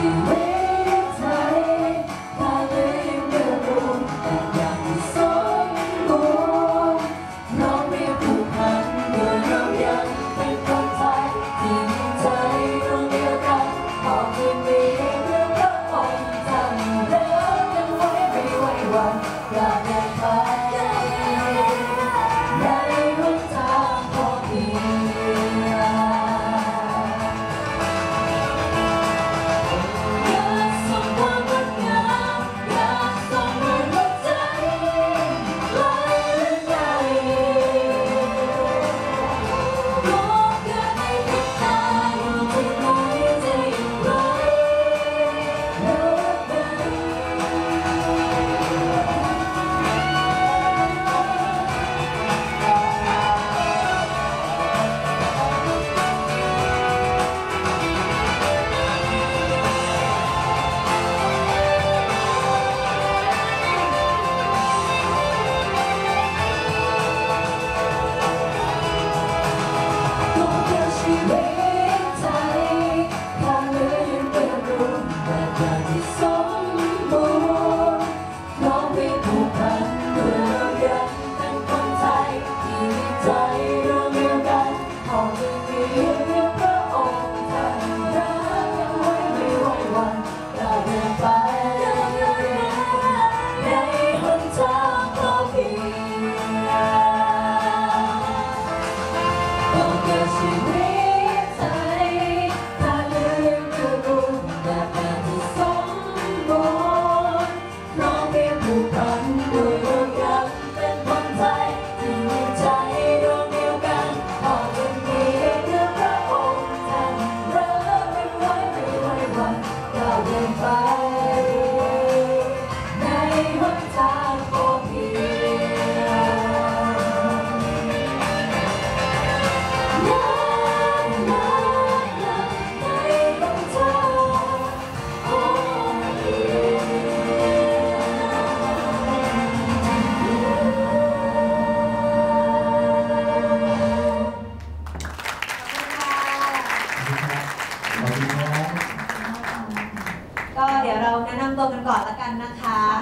to. เดี๋ยวเราแนะนำตัวกันก่อนละกันนะคะ